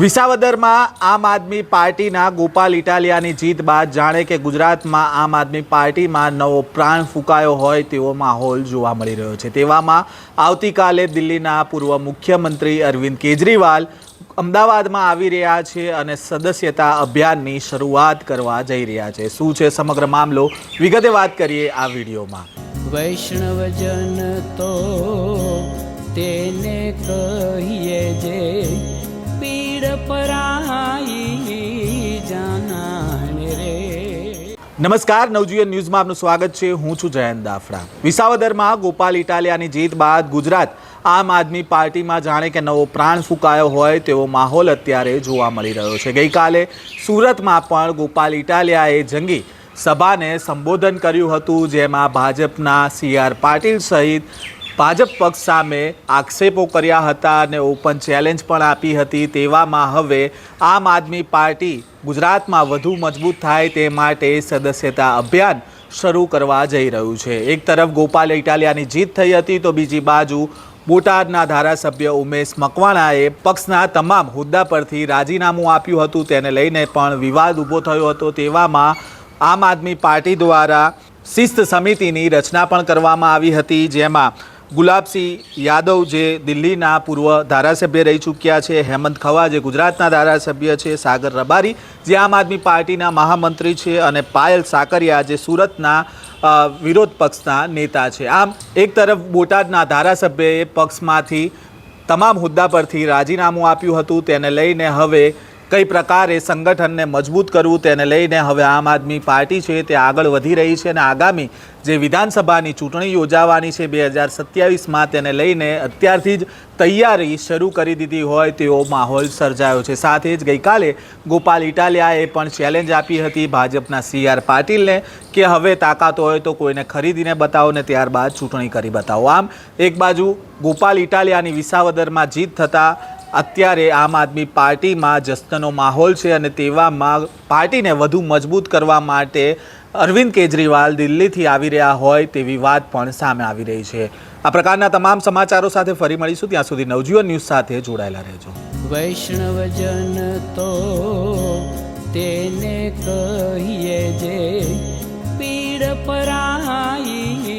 વિસાવદરમાં આમ આદમી પાર્ટીના ગોપાલ ઇટાલિયાની જીત બાદ જાણે કે ગુજરાતમાં આમ આદમી પાર્ટીમાં નવો પ્રાણ ફૂંકાયો હોય તેવો માહોલ જોવા મળી રહ્યો છે. તેવામાં આવતીકાલે દિલ્હીના પૂર્વ મુખ્યમંત્રી અરવિંદ કેજરીવાલ અમદાવાદમાં આવી રહ્યા છે અને સદસ્યતા અભિયાનની શરૂઆત કરવા જઈ રહ્યા છે. શું છે સમગ્ર મામલો? વિગતે વાત કરીએ આ વિડીયોમાં. વૈષ્ણવજન તો તેને કહીએ જે નમસ્કાર, નવજીવન ન્યૂઝમાં આપનું સ્વાગત છે. હું છું જયંત દાફડા. વિસાવદરમાં ગોપાલ ઇટાલિયાની જીત બાદ ગુજરાત આમ આદમી પાર્ટીમાં જાણે કે નવો પ્રાણ ફૂંકાયો હોય તેવો માહોલ અત્યારે જોવા મળી રહ્યો છે. ગઈકાલે સુરતમાં પણ ગોપાલ ઇટાલિયાએ જંગી સભાને સંબોધન કર્યું હતું, જેમાં ભાજપના સી આર પાટીલ સહિત ભાજપ પક્ષ સામે આક્ષેપો કર્યા હતા અને ઓપન ચેલેન્જ પણ આપી હતી તેવામાં હવે આમ આદમી પાર્ટી ગુજરાતમાં વધુ મજબૂત થાય તે માટે સદસ્યતા અભિયાન શરૂ કરવા જઈ રહ્યું છે. એક તરફ ગોપાલ ઇટાલિયાની જીત થઈ હતી તો બીજી બાજુ બોટાદના ધારાસભ્ય ઉમેશ મકવાણાએ પક્ષના તમામ હોદ્દા પરથી રાજીનામું આપ્યું હતું. તેને લઈને પણ વિવાદ ઊભો થયો હતો. તેવામાં આમ આદમી પાર્ટી દ્વારા શિસ્ત સમિતિની રચના પણ કરવામાં આવી હતી, જેમાં ગુલાબસિંહ યાદવ જે દિલ્હીના પૂર્વ ધારાસભ્ય રહી ચૂક્યા છે, હેમંત ખવા જે ગુજરાતના ધારાસભ્ય છે, સાગર રબારી જે આમ આદમી પાર્ટીના મહામંત્રી છે અને પાયલ સાકરિયા જે સુરતના વિરોધ પક્ષના નેતા છે. આમ એક તરફ બોટાદના ધારાસભ્યએ પક્ષમાંથી તમામ હોદ્દા પરથી રાજીનામું આપ્યું હતું, તેને લઈને હવે કઈ પ્રકારે સંગઠનને મજબૂત કરવું તેને લઈને હવે આમ આદમી પાર્ટી છે તે આગળ વધી રહી છે અને આગામી જે વિધાનસભાની ચૂંટણી યોજાવાની છે બે હજાર સત્યાવીસમાં તેને લઈને અત્યારથી જ તૈયારી શરૂ કરી દીધી હોય તેવો માહોલ સર્જાયો છે. સાથે જ ગઈકાલે ગોપાલ ઇટાલિયાએ પણ ચેલેન્જ આપી હતી ભાજપના સી આર પાટીલને કે હવે તાકાત હોય તો કોઈને ખરીદીને બતાવો ને ત્યારબાદ ચૂંટણી કરી બતાવો. આમ એક બાજુ ગોપાલ ઇટાલિયાની વિસાવદરમાં જીત થતાં અત્યારે આમ આદમી પાર્ટીમાં જશ્નનો માહોલ છે અને તેવામાં પાર્ટીને વધુ મજબૂત કરવા માટે અરવિંદ કેજરીવાલ દિલ્હીથી આવી રહ્યા હોય તેવી વાત પણ સામે આવી રહી છે. આ પ્રકારના તમામ સમાચારો સાથે ફરી મળીશું. ત્યાં સુધી નવજીવન ન્યૂઝ સાથે જોડાયેલા રહેજો. વૈષ્ણવજન તો તેને કહીએ જે પીડ પરાઈ